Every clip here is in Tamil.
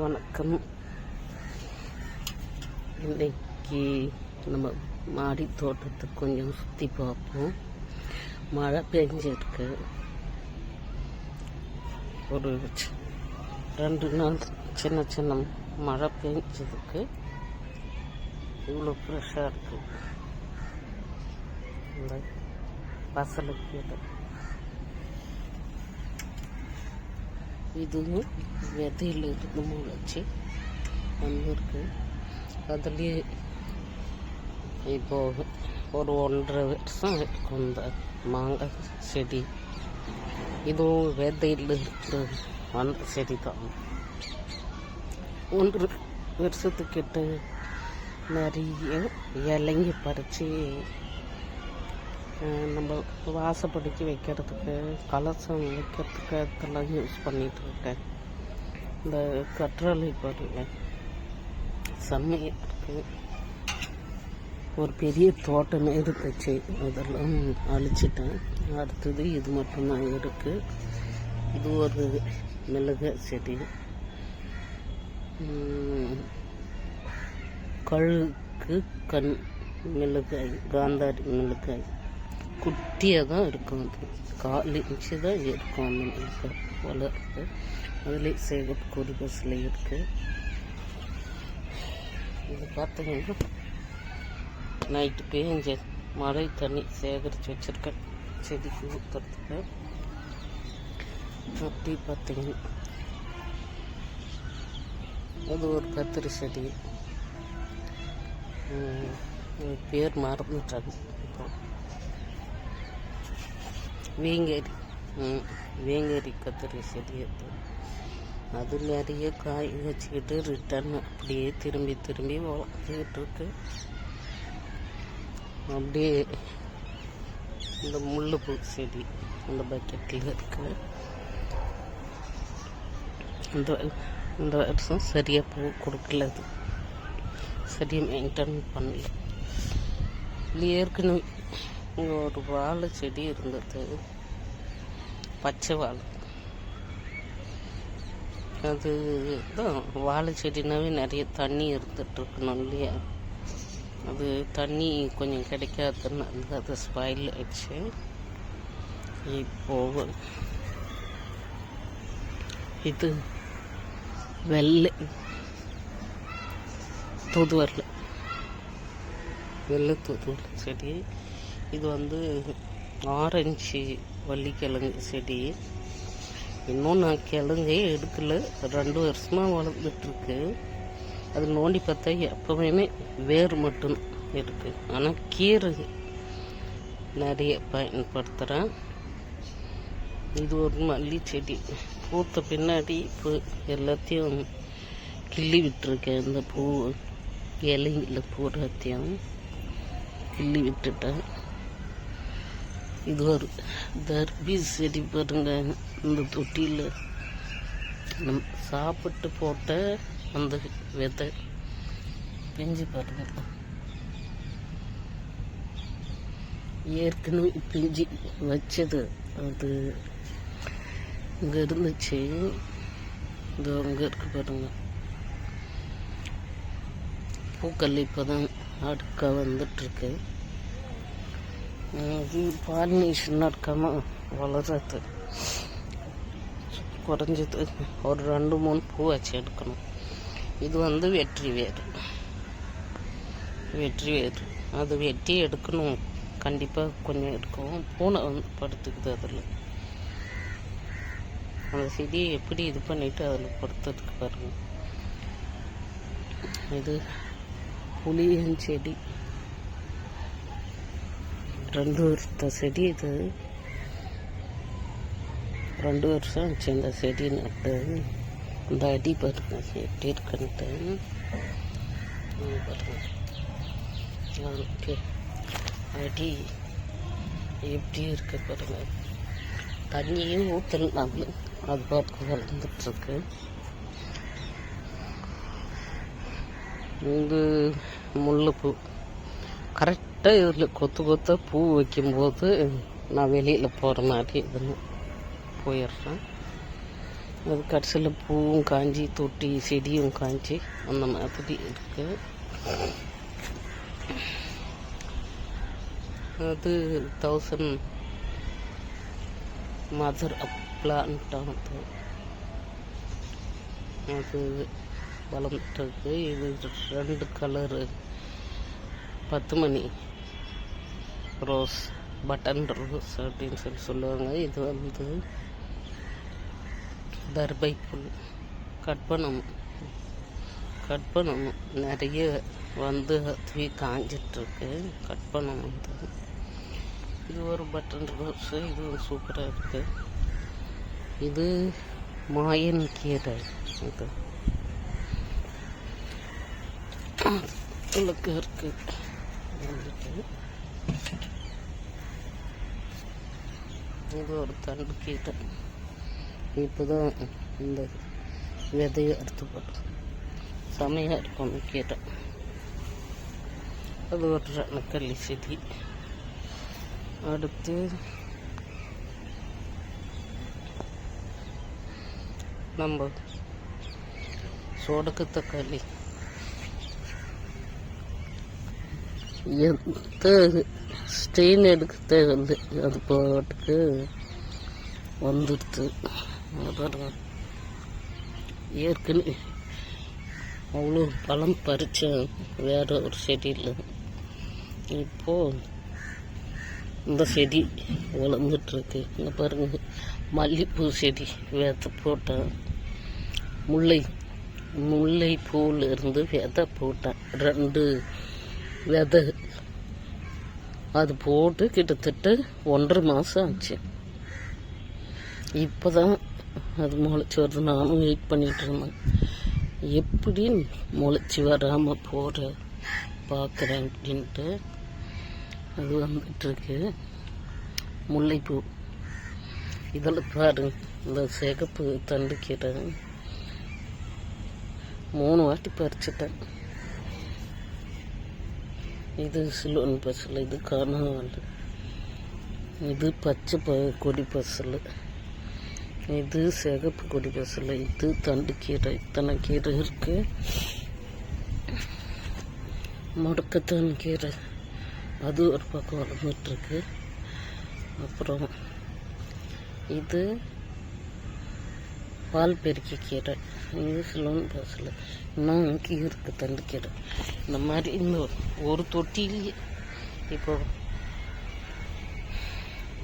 வணக்கம். இன்றைக்கி நம்ம மாடி தோட்டத்தை கொஞ்சம் சுற்றி பார்ப்போம். மழை பெஞ்சிருக்கு. ஒரு ரெண்டு நாள் சின்ன சின்ன மழை பெஞ்சதுக்கு இவ்வளோ ஃப்ரெஷ்ஷாக இருக்குது இந்த பசலுக்கு இதுவும் விதையில இருந்து முளைச்சி வந்திருக்கு. அதுலேயே இப்போ ஒரு ஒன்றரை வருஷம் இருக்கும் இந்த மாங்காய் செடி. இதுவும் விதையில் வந்த செடி தான். ஒன்று வருஷத்துக்கிட்ட நிறைய இலைங்க பறித்து நம்ம வாசப்படிக்கு வைக்கிறதுக்கு கலசம் வைக்கிறதுக்கு அதெல்லாம் யூஸ் பண்ணிட்டு இருக்கேன். இந்த கற்றாழை பாருங்கள் செம்மையாக இருக்கு. ஒரு பெரிய தோட்டமே இருந்துச்சு. அதெல்லாம் அழிச்சிட்டேன். அடுத்தது இது மட்டும்தான் இருக்கு. இது ஒரு மிளகு செடி. கழுக்கு கண் மிளகாய் காந்தாரி மிளகாய். குட்டியாக தான் இருக்கும் அது. கால் இன்ச்சு தான் இருக்கும் அந்த மிளகாய் வளர்ப்பு அதில் சேகப் குருபஸில் இருக்குது இது பார்த்தீங்கன்னா நைட்டு பேஞ்ச மழை தண்ணி சேகரித்து வச்சுருக்கேன். செடிக்கு ஊற்றுறதுக்கு அப்படி பார்த்தீங்கன்னா அது ஒரு கத்திரி செடி. பேர் மறந்துட்டாங்க வேங்கரி. வேங்கரி கத்திரி செடி அது அது நிறைய காய் வச்சுக்கிட்டு ரிட்டர்ன் அப்படியே திரும்பி திரும்பி வளர்ந்துக்கிட்டு இருக்கு. அப்படியே இந்த முள்ளுப்பூ செடி அந்த பக்கெட்டில் இருக்கு. இந்த இந்த வருஷம் சரியாக பூ கொடுக்கல அது. சரியாக மெயின்டைன் பண்ணல. ஏற்கனவே இங்கே ஒரு வாழை செடி இருந்தது. பச்சை வாழை. அது தான் வாழை செடினாவே நிறைய தண்ணி இருந்துகிட்ருக்கணும் இல்லையா? அது தண்ணி கொஞ்சம் கிடைக்காததுனால அது ஸ்பாயில் ஆயிடுச்சு. இப்போ இது வெள்ளை. தூதுவரல. வெள்ளை தூதுவரில் செடி. இது வந்து ஆரஞ்சு வள்ளிக்கிழங்கு செடி. இன்னும் நான் கிழங்கே எடுக்கல. ரெண்டு வருஷமாக வளர்ந்துட்டுருக்கு. அது நோண்டி பார்த்தா எப்பவுமே வேர் மட்டும் இருக்குது ஆனால் கீரை நிறைய பயன்படுத்துகிறேன் இது ஒரு மல்லி செடி. பூத்த பின்னாடி இப்போ எல்லாத்தையும் கிள்ளி விட்டுருக்கேன். இந்த பூ இலைங்கள பூராத்தையும் கிள்ளி விட்டுட்டேன். இது ஒரு தர்பி செடி பாருங்க. இந்த தொட்டியில் நம்ம சாப்பிட்டு போட்ட அந்த விதை பிஞ்சு பாருங்க. ஏற்கனவே பிஞ்சு வச்சது. அது இங்கே இருந்துச்சு. இது அங்கே இருக்கு பாருங்க. பூக்கள் இப்போ தான் அடுக்க வந்துட்டுருக்கு இது பாலினேஷன் நடக்காமல் வளர்றது குறைஞ்சது ஒரு ரெண்டு மூணு பூ வச்சு எடுக்கணும். இது வந்து வெற்றி வேர் வெற்றி வேர் அது வெட்டி எடுக்கணும். கண்டிப்பாக கொஞ்சம் எடுக்கவும். பூனை வந்து படுத்துக்குது அதில். அந்த செடியை எப்படி இது பண்ணிட்டு அதில் படுத்துருக்கு பாருங்கள் இது புளியன் செடி. ரெண்டு வருஷத்த செடி இது. ரெண்டு வருஷம் ஆச்சு இந்த செடி நட்டு. இந்த அடி பாருங்க எப்படி இருக்குன்ட்டு. பாருங்க. அடி எப்படி இருக்கு பாருங்க. தண்ணியும் ஊற்றலாம் அது பாட்டு வளர்ந்துட்டுருக்கு. இது முல்லைப்பூ கரெக்டாக இதில் கொத்து கொத்த பூ வைக்கும்போது நான் வெளியில் போகிற மாதிரி இதுன்னு போயிடுறேன். அது கடைசியில் பூவும் காஞ்சி தொட்டி செடியும் காஞ்சி அந்த மாதிரி இருக்கு. அது தௌசண்ட் மதர் பிளான்ட் அது அது வளர்ந்துட்டுருக்கு இது ரெண்டு கலரு பத்து மணி ரோஸ் பட்டன் ரோஸ் அப்படின்னு சொல்லி சொல்லுவாங்க. இது வந்து தர்பை புல். கட் பண்ணணும். கட் பண்ணணும். நிறைய வந்து தூவி காஞ்சிட்ருக்கு. கட் பண்ணணும் இது இது ஒரு பட்டன் ரோஸ் இது சூப்பராக இருக்குது இது மாயன் கீரை. இது. உங்களுக்கு இருக்கு. வந்துட்டு. இது ஒரு தண்டு கீரை இப்போ தான் இந்த விதையை அறுத்து போட்டோம் செமையாக இருக்கும் அந்த கீரை அது ஒரு ரணக்கல்லி செடி. அடுத்து நம்ம சோடக்கு தக்காளி எந்த ஸ்டெயின் எடுக்க தேவையில்லை அது போட்டுக்கு வந்துடுது அப்புறம் ஏற்கனவே அவ்வளோ பழம் பறித்தேன் வேறு ஒரு செடியில். இப்போது இந்த செடி வளர்ந்துட்டுருக்கு. இங்கே பாருங்கள் மல்லிப்பூ செடி விதை போட்டேன் முல்லை முல்லை பூவில் இருந்து விதை போட்டேன் ரெண்டு விதை. அது போட்டு கிட்டத்தட்ட ஒன்றரை மாதம் ஆச்சு. இப்போ தான் அது முளைச்சி வருது. நானும் வெயிட் பண்ணிகிட்டு இருந்தேன். எப்படி முளைச்சி வராமல் போகிற பார்க்குறேன் அப்படின்ட்டு அது வந்துட்டுருக்கு முல்லைப்பூ. இதில் பாருங்க இந்த சிகப்பு தண்டு கீரை. மூணு வாட்டி பறிச்சிட்டேன். இது சிலோன் பசல் இது காணாமல் இது பச்சை ப கொடி பசல். இது சிகப்பு கொடி பசல். இது தண்டு கீரை. இத்தனை கீரை இருக்கு. முடக்கத்தான் கீரை. அது ஒரு பக்கம் வளர்ந்துட்டுருக்கு அப்புறம் இது பால் பெருக்கி கீரை இது சிலோன் பசல் இன்னும் கீருக்கு இருக்குது தண்டு கீரை இந்த மாதிரி இந்த ஒரு தொட்டிலேயே இப்போ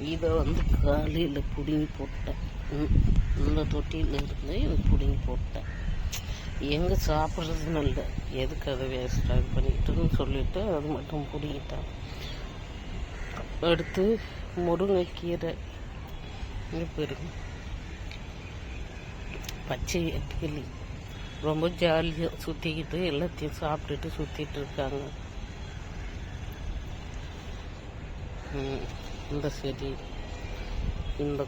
இதை வந்து காலையில் பிடுங்கி போட்டேன். ம், இந்த தொட்டியில் இருந்து இதை பிடுங்கி போட்டேன். எங்கே சாப்பிட்றதுன்னு இல்லை எதுக்கு அதை வேஸ்டாக பண்ணிக்கிட்டுன்னு சொல்லிவிட்டு அது மட்டும் பிடிங்கிட்டேன். அடுத்து முருங்கைக்கீரை. இப்போ பாருங்க. பச்சை கிளி ரொம்ப ஜாலியாக சுற்றிக்கிட்டு எல்லாத்தையும் சாப்பிட்டுட்டு சுற்றிட்டு இருக்காங்க. இந்த செடி. இந்த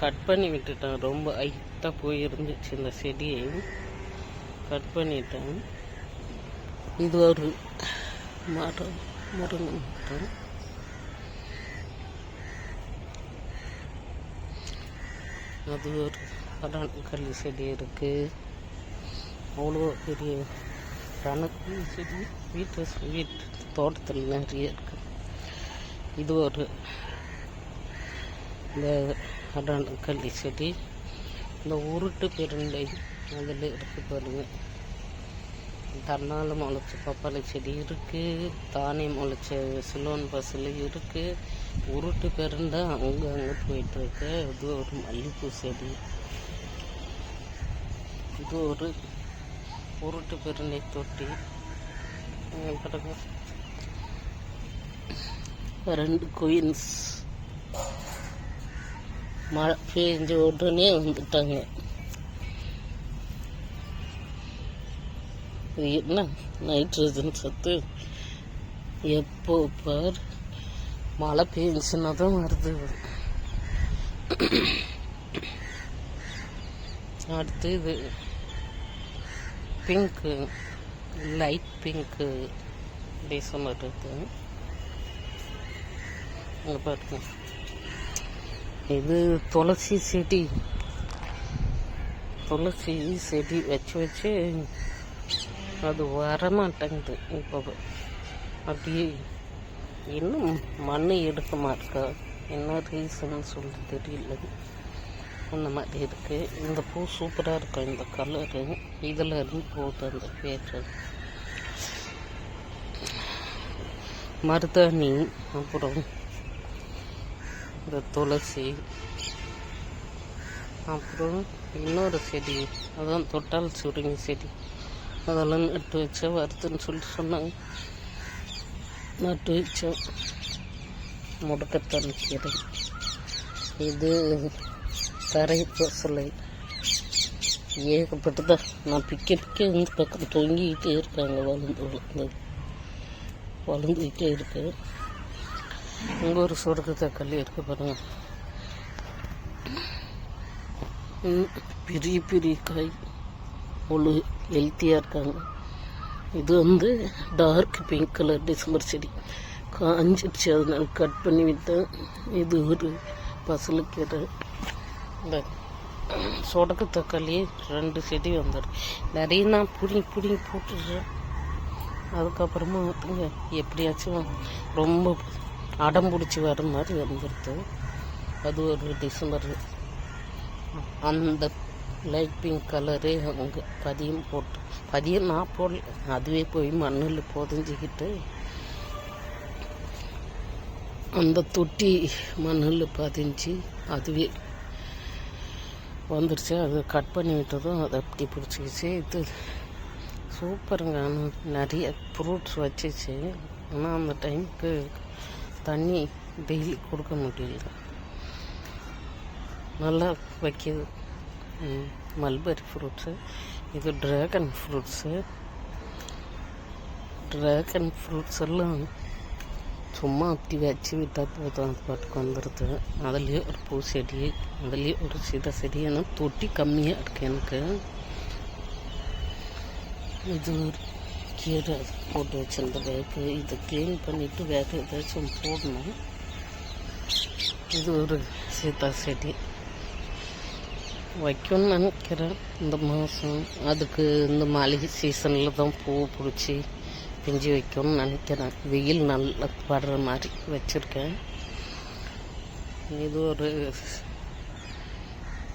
கட் பண்ணி விட்டுட்டேன். ரொம்ப ஹைட்டாக போயிருந்துச்சு இந்த செடியை. கட் பண்ணிட்டேன். இது ஒரு மரம் முருங்கை மரம். அது ஒரு ரணக்கல்லி செடி இருக்குது அவ்வளோ பெரிய கணக்கு செடி வீட்டு வீட்டு தோட்டத்தில் நிறைய இருக்குது இது ஒரு இந்த ரணக்கல்லி செடி. இந்த உருட்டு பெருண்டை அதில் இருக்கு பாருங்கள் தன்னால் முளைச்ச பப்பாளி செடி இருக்குது தானே முளைச்ச சிலோன் பசல் இருக்குது உருட்டு பெருண்டை அங்கே அங்கே போயிட்டுருக்கு இது ஒரு மல்லிப்பூ செடி. இது ஒரு உருட்டு பெருண்டை தொட்டி. இங்க ரெண்டு குயின்ஸ் மழை பெஞ்ச உடனே வந்துட்டாங்க. இது என்ன? நைட்ரஜன் சத்து? எப்போ பார்? மழை பெஞ்சுன்னா தான் வருது. அடுத்து இது பிங்க்கு லைட் பிங்க்கு டிசம்பர் இருக்கு. இங்கே பாருங்க. இது துளசி செடி. துளசி செடி வச்சு வச்சு அது வரமாட்டேங்குது. இப்போ அப்படியே இன்னும் மண் எடுக்க மாட்டேக்கா. என்ன ரீசன் சொல்லி தெரியல. அந்த மாதிரி இருக்குது இந்த பூ சூப்பராக இருக்கும் இந்த கலரு இதில் இருந்து போகுது அந்த பேர் மருதாணி அப்புறம் இந்த துளசி அப்புறம் இன்னொரு செடி. அதான் தொட்டால் சுருங்கி செடி. அதெல்லாம் நட்டு வச்சா வருதுன்னு சொல்லி சொன்னாங்க. நட்டு வச்சோம் முடக்கத்தான் கீரை இது தரை பசலை ஏகப்பட்டதா? நான் பிக்க பிக்க இந்த பக்கம் தொங்கிக்கிட்டே இருக்காங்க வளர்ந்து வளர்ந்து. வளர்ந்துக்கிட்டே இருக்கு இங்கே ஒரு சொடுக்கு தக்காளி இருக்கு பாருங்கள் பெரிய பெரிய காய். அவ்வளோ ஹெல்த்தியாக இருக்காங்க. இது வந்து டார்க் பிங்க் கலர் டிசம்பர் செடி. காஞ்சிடுச்சு அதனால கட் பண்ணி விட்டேன். இது ஒரு பசலுக்கீரை இந்த சொடக்கு தக்காளி ரெண்டு செடி வந்துடும் நிறைய நான் பிடிங்கி பிடிங்கி போட்டுடுறேன். அதுக்கப்புறமா வந்துங்க எப்படியாச்சும் ரொம்ப அடம் பிடிச்சி வர மாதிரி வந்துடுது அது ஒரு டிசம்பர் அந்த லைட் பிங்க் கலரே அவங்க பதியம் போட்டு பதியம் நான் போடல அதுவே போய் மண்ணில் புதஞ்சிக்கிட்டு அந்த தொட்டி மண்ணில் பதிஞ்சு அதுவே வந்துடுச்சு அது கட் பண்ணி விட்டதும் அதை அப்படி பிடிச்சிக்கிச்சு. இது சூப்பருங்க. ஆனால் நிறைய ஃப்ரூட்ஸ் வச்சிச்சு. ஆனால் அந்த டைமுக்கு தண்ணி டெய்லி கொடுக்க முடியல. நல்லா வைக்கிது. மல்பரி மல்பெரி ஃப்ரூட்ஸு இது ட்ராகன் ஃப்ரூட்ஸு ட்ராகன் ஃப்ரூட்ஸ் எல்லாம் சும்மா அப்படி வச்சு விட்டால் போதும். அது பாட்டுக்கு வந்துடுது அதுலேயே ஒரு பூ செடி அதுலேயே ஒரு சித செடி ஆனால் தொட்டி கம்மியாக இருக்குது எனக்கு. இது ஒரு கீரை போட்டு வச்சிருந்த பேக்கு இது க்ளீன் பண்ணிவிட்டு வேறு ஏதாச்சும் போடணும். இது ஒரு சீதா செடி. வைக்கணும்னு நினைக்கிறேன். இந்த மாதம் அதுக்கு இந்த மளிகை சீசனில் தான் பூ பிடிச்சி பிஞ்சு வைக்கணும்னு நினைக்கிறேன். வெயில் நல்லா படுற மாதிரி வச்சுருக்கேன். இது ஒரு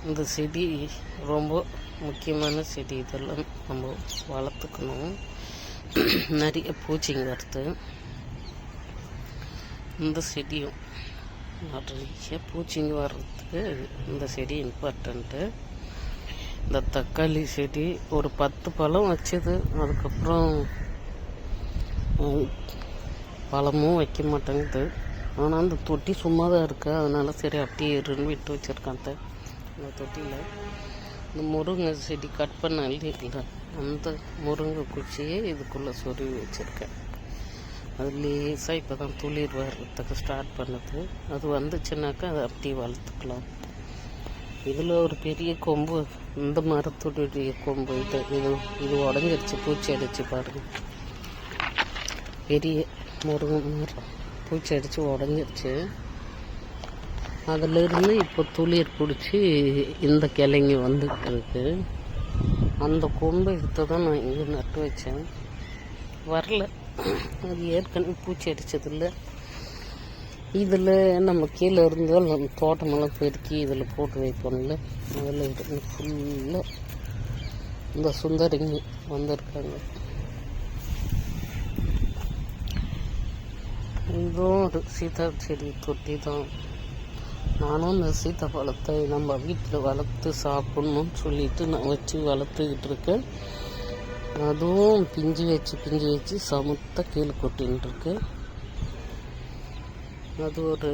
இந்த செடி ரொம்ப முக்கியமான செடி. இதெல்லாம் நம்ம வளர்த்துக்கணும். நிறைய பூச்சிங்க வருது. இந்த செடியும் நிறைய பூச்சிங்க வர்றதுக்கு இந்த செடி இம்பார்ட்டண்ட்டு இந்த தக்காளி செடி ஒரு பத்து பழம் வச்சது. அதுக்கப்புறம் பழமும் வைக்க மாட்டேங்குது. ஆனால் அந்த தொட்டி சும்மா தான் இருக்குது அதனால் சரி அப்படியே இருன்னு விட்டு வச்சுருக்கேன் அந்த அந்த தொட்டியில் இந்த முருங்கை செடி கட் பண்ண இல்லை. அந்த முருங்கை குச்சியை இதுக்குள்ளே சொருவி வச்சுருக்கேன். அது லேசாக இப்போ தான் துளிர் வர்றதுக்கு ஸ்டார்ட் பண்ணுது. அது வந்துச்சுனாக்கா அதை அப்படியே வளர்த்துக்கலாம். இதில் ஒரு பெரிய கொம்பு இந்த மரத்துடைய கொம்பு இது. இது இது உடஞ்சிருச்சு பூச்சி அடிச்சு பாருங்கள் பெரிய முருங்கை பூச்சி அடித்து உடஞ்சிருச்சு. அதிலிருந்து இப்போ துளிர் பிடிச்சி இந்த கிளைங்க வந்துட்டு இருக்கு அந்த கொம்பை எடுத்து தான் நான் இங்கே நட்டு வச்சேன். வரல. அது ஏற்கனவே பூச்சி அடித்ததில்ல இதில் நம்ம கீழே இருந்தால் நம்ம தோட்டமெல்லாம் பெருக்கி இதில் போட்டு வைப்போம்ல. அதில் இருந்து ஃபுல்லாக இந்த சுந்தரிங்க வந்திருக்காங்க. இதுவும் ஒரு சீதா செடி தொட்டி தான் நானும் இந்த சீத்தாப்பழத்தை நம்ம வீட்டில் வளர்த்து சாப்பிட்ணுன்னு சொல்லிட்டு நான் வச்சு வளர்த்துக்கிட்டு இருக்கேன். அதுவும் பிஞ்சு வச்சு பிஞ்சு வச்சு சமுத்த கீழே கொட்டின்னு இருக்கு அது ஒரு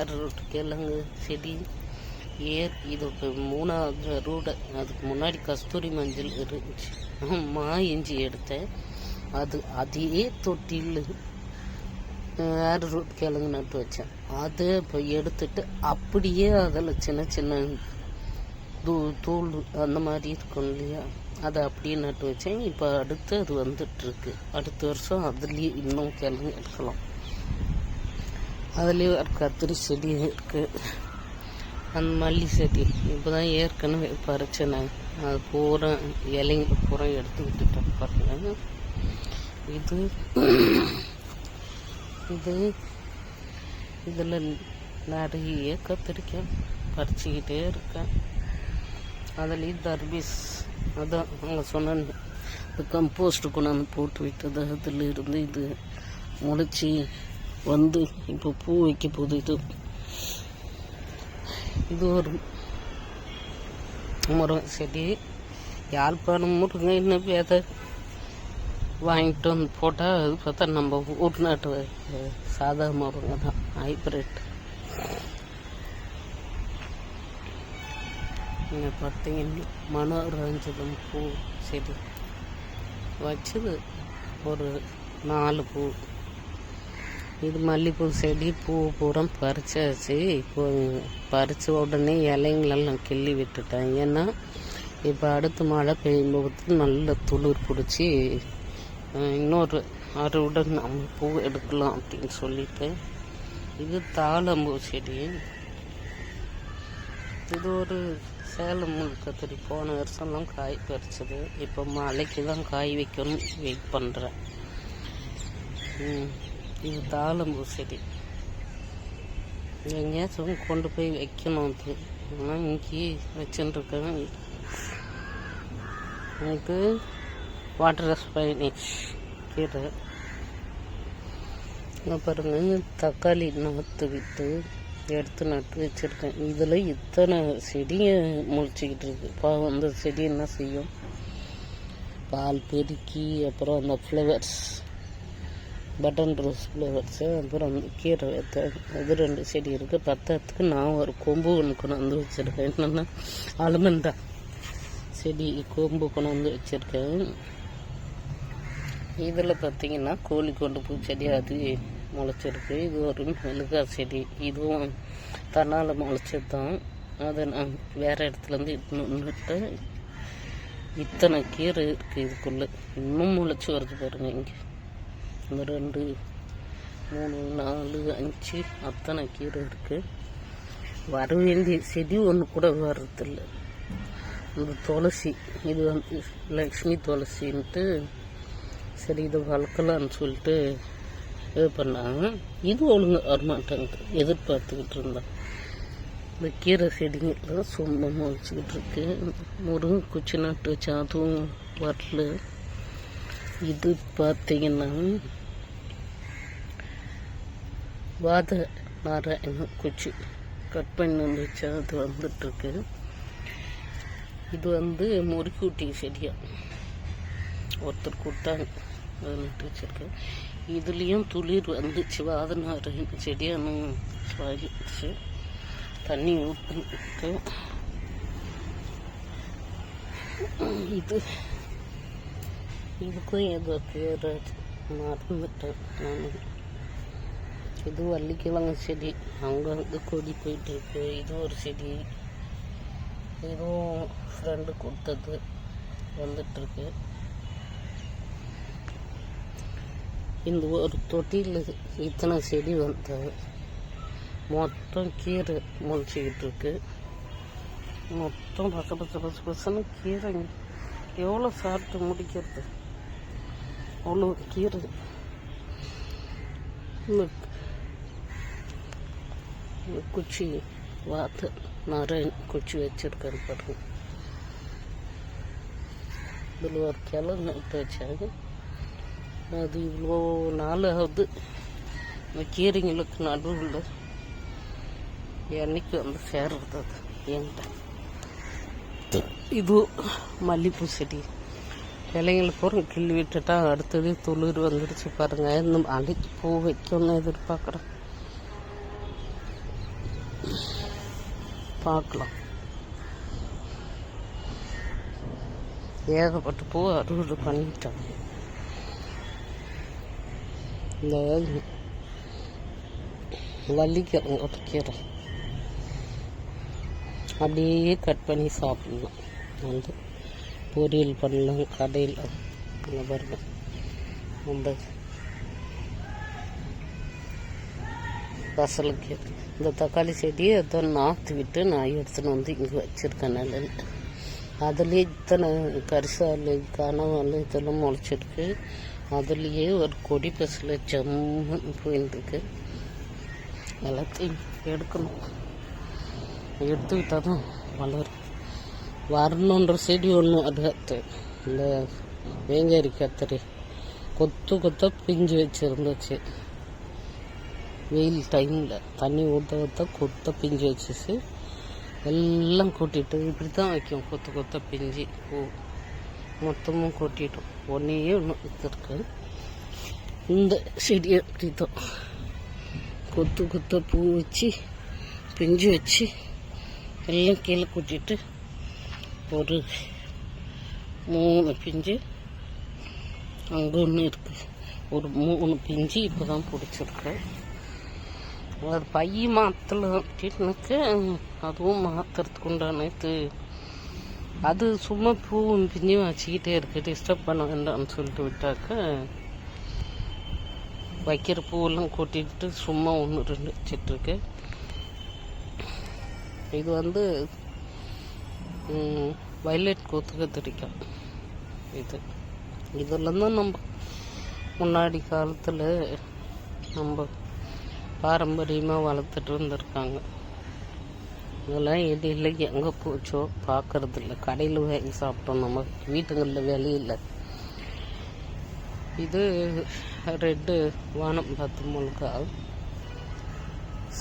அரூட் கிழங்கு செடி ஏர் இது மூணாவது ரூடை அதுக்கு முன்னாடி கஸ்தூரி மஞ்சள் இருந்துச்சு. மா இஞ்சி எடுத்தேன். அது அதே தொட்டியில் அரூட் கிழங்கு நட்டு வச்சேன். அதை இப்போ எடுத்துட்டு அப்படியே அதில் சின்ன சின்ன தூ தூள் அந்த மாதிரி இருக்கும் இல்லையா? அதை அப்படியே நட்டு வச்சேன். இப்போ அடுத்து அது வந்துட்டுருக்கு. அடுத்த வருஷம் அதுலேயே இன்னும் கிழங்கு எடுக்கலாம். அதுலேயே ஒரு கத்திரி செடி இருக்குது அந்த மல்லி செடி. இப்போ தான் ஏற்கனவே பறிச்சேன் அது பூரா இலைங்க பூரா எடுத்து விட்டுட்டேன் பாருங்க. இது இது இதில் நிறைய கத்திரிக்காய் பறிச்சிக்கிட்டே இருக்கேன். அதுலேயும் தர்பீஸ் அதான் அவங்க சொன்னேன். இந்த கம்போஸ்ட் கொண்டாந்து போட்டு விட்டது அதில் இருந்து இது முளைச்சி வந்து இப்போ பூ வைக்க போகுது இது. இது ஒரு மரம் செடி யாழ்ப்பாணம் முருங்கை இன்னும் விதை. வாங்கிட்டு வந்து போட்டால் அது பார்த்தா நம்ம ஊர் நாட்டு அஹ், சாதா தான். ஹைப்ரிட் இங்கே பார்த்தீங்கன்னா மனோரஞ்சனம் பூ செடி. வச்சது ஒரு நாலு பூ. இது மல்லிகைப்பூ செடி பூ பூரா பறிச்சாச்சு. இப்போ பறித்த உடனே இலைங்களெல்லாம் கிள்ளி விட்டுட்டேன் ஏன்னா இப்போ அடுத்து மழை பெய்யும்போது நல்ல துளிர் பிடிச்சி இன்னொரு அறுவடை நம்ம பூ எடுக்கலாம் அப்படின்னு சொல்லிட்டு இது தாளம்பூ செடி. இது ஒரு சேலம் கத்திரி போன வருஷம்லாம் காய் பறிச்சது. இப்போ மலைக்கு தான் காய் வைக்கணும் வெயிட் பண்ணுறேன் இது தாளம்பூ செடி. எங்கேயாச்சும் கொண்டு போய் வைக்கணும் அது. ஆனால் இங்கே வச்சுட்டுருக்கேன் இது வாட்டர் ஸ்பைனிஷ் கீரை பாருங்கள் தக்காளி நாற்று விட்டு எடுத்து நட்டு வச்சுருக்கேன். இதில் இத்தனை செடியை முளைச்சிக்கிட்டு இருக்கு. பாவம் அந்த செடி என்ன செய்யும்? பால் பெருக்கி அப்புறம் அந்த ஃப்ளவர்ஸ் பட்டன் ரோஸ் ஃப்ளவர்ஸு அப்புறம் அந்த கீரை வைத்த இது ரெண்டு செடி இருக்குது பத்தத்துக்கு நான் ஒரு கொம்பு ஒன்று கொண்டு வந்து வச்சுருக்கேன். என்னென்னா அலுமண்டா செடி கொம்பு கொண்டு வந்து வச்சுருக்கேன். இதில் பார்த்தீங்கன்னா கோழி கொண்டு பூச்செடி அது முளைச்சிருக்கு. இது ஒரு மிளகா செடி. இதுவும் தன்னால் முளைச்சது தான் அதை நான் வேறு இடத்துலேருந்து இட்டுன்னுட்டு இத்தனை கீரை இருக்குது இதுக்குள்ளே. இன்னும் முளைச்சி வருது பாருங்கள் இங்கே. இந்த ரெண்டு மூணு நாலு அஞ்சு அத்தனை கீரை இருக்குது வர வேண்டிய செடி ஒன்று கூட வர்றதில்லை. இந்த துளசி. இது வந்து லக்ஷ்மி துளசின்ட்டு சரி இதை வளர்க்கலான்னு சொல்லிட்டு இது பண்ணாங்க. இது ஒழுங்கு வரமாட்டேங்குது எதிர்பார்த்துக்கிட்டு இருந்தேன் இந்த கீரை செடிங்கெல்லாம் சொந்தமாக வச்சுக்கிட்டு இருக்கு. முருங்கை குச்சி நட்டு வச்சு அதுவும் வரல. இது பார்த்தீங்கன்னா வாத நாராயண குச்சி கட் பண்ணி வந்து வச்சா அது வந்துட்டுருக்கு இது வந்து முறுக்கூட்டி செடியா. ஒருத்தர் கொடுத்தாங்க. நட்டு வச்சுருக்கேன். இதுலேயும் துளிர் வந்துச்சு வாதநாராயண செடியானும் வாங்கிடுச்சு தண்ணி ஊற்றிட்டு இது இதுக்கும் ஏதோ பேர் மறந்துட்டேன் நான். இது வள்ளிக்கிழங்கு செடி. அங்கங்கே வந்து கொடி போயிட்டு இருக்கு. இது ஒரு செடி. இதுவும் ஃப்ரெண்டு கொடுத்தது. வந்துட்டுருக்கு இந்த ஒரு தொட்டியில் இத்தனை செடி வந்து மொத்தம் கீரை முளைச்சிக்கிட்டு இருக்கு. மொத்தம் பச பச்சை பச பசன்னு கீரைங்க. எவ்வளோ சாப்பிட்டு முடிக்கிறது? அவ்வளோ கீரை. இந்த இந்த குச்சி வாத்து நிறைய குச்சி வச்சுருக்கேன் பாருங்க. இதில் ஒரு கிளை நட்டு வச்சாங்க. அது இவ்வளோ நாள் ஆகுது. இந்த கீரைங்களுக்கு நடுவில் என்னைக்கு வந்து சேர்றது அது? என்கிட்ட. இது மல்லிகைப்பூ செடி. இலைங்களை பூரா கிள்ளி விட்டுட்டா அடுத்தது துளிர் வந்துடுச்சு பாருங்க. இந்த மல்லிகை பூ வைக்கணும்னு எதிர்பார்க்குறேன். பார்க்கலாம். ஏகப்பட்ட பூ அறுவடை பண்ணிட்டாங்க. இந்த வள்ளிக்கிழங்கு ஒரு கீரை அப்படியே கட் பண்ணி சாப்பிடலாம் வந்து பொரியல் பண்ணலாம் கடையில் இங்கே பாருங்க பசலுக்கு இந்த தக்காளி செடியை ஏதோ நாற்று விட்டு நான் எடுத்துன்னு வந்து இங்கே வச்சுருக்கேன் நிழல் அதுலேயே இத்தனை கரிசாலு கனவால் இதெல்லாம் முளைச்சிருக்கு அதுலேயே ஒரு கொடி பசல ஜம்முன்னு போயிட்டுருக்கு எல்லாத்தையும் எடுக்கணும். எடுத்துக்கிட்டால் தான் வளரும். வரணுன்ற செடி ஒன்று அது இந்த வேங்காரி கத்திரி கொத்து கொத்தாக பிஞ்சு வச்சுருந்துச்சு. வெயில் டைமில் தண்ணி ஊற்ற ஊற்ற கொத்த பிஞ்சு வச்சுச்சு. எல்லாம் கூட்டிகிட்டு இப்படி தான் வைக்கும். கொத்து கொத்த பிஞ்சு பூ. மொத்தமும் கொட்டிட்டோம். ஒன்றையே ஒன்று இருக்கு. இந்த செடியை அப்படி கொத்து கொத்த பூ வச்சு பிஞ்சு வச்சு எல்லாம் கீழே கொட்டிட்டு ஒரு மூணு பிஞ்சு அங்கே ஒன்று இருக்குது ஒரு மூணு பிஞ்சு இப்போ தான் பிடிச்சிருக்கேன் அது பை மாற்றல அப்படின்னாக்க அதுவும் மாற்றுறதுக்கு உண்டான இது. அது சும்மா பூவும் பிஞ்சும் வச்சுக்கிட்டே இருக்கு. டிஸ்டர்ப் பண்ண வேண்டாம்னு சொல்லிட்டு விட்டாக்க வைக்கிற பூவெல்லாம் கொட்டிட்டு சும்மா ஒன்று ரெண்டு வச்சிட்ருக்கு இது வந்து வயலட் கொத்து கத்திரிக்காய். இது. இதெல்லாம் தான் நம்ம முன்னாடி காலத்தில் நம்ம பாரம்பரியமாக வளர்த்துட்டு வந்திருக்காங்க இதெல்லாம் எது இல்லை எங்கே போச்சோ பார்க்கறது இல்லை கடையில் வாங்கி சாப்பிட்டோம் நம்ம. வீட்டுங்களில் விலையில்லை இது ரெட்டு வானம் பார்த்து முழுக்கா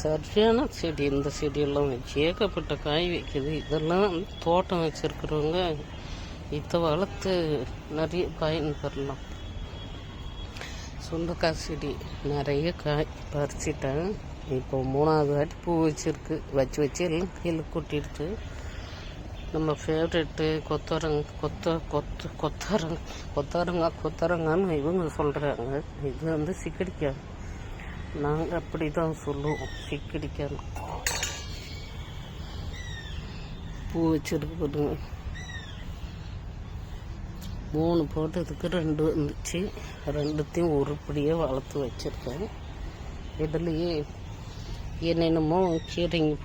சரியான செடி இந்த செடியெல்லாம் வச்சு ஏகப்பட்ட காய் வைக்குது. இதெல்லாம் தோட்டம் வச்சுருக்கிறவங்க இதை வளர்த்து நிறைய பயன் பெறலாம். சுண்டக்காய் செடி நிறைய காய் பறிச்சிட்டேன். இப்போ மூணாவது வாட்டி பூ வச்சுருக்கு. வச்சு வச்சு எல்லாம் கீழே கொட்டிடுது நம்ம ஃபேவரெட்டு கொத்தரங்க கொத்த கொத்த கொத்தரங்க கொத்தரங்கா கொத்தரங்கான்னு இவங்க சொல்கிறாங்க இது வந்து சிக்கடிக்காய் நாங்கள் அப்படி தான் சொல்லுவோம். சிக்கடிக்காய் பூ வச்சுருக்கு மூணு போட்டதுக்கு ரெண்டு வந்துச்சு. ரெண்டுத்தையும் உருப்படியாக வளர்த்து வச்சுருக்கேன். இதுலேயே என்னென்னமோ கீரைங்க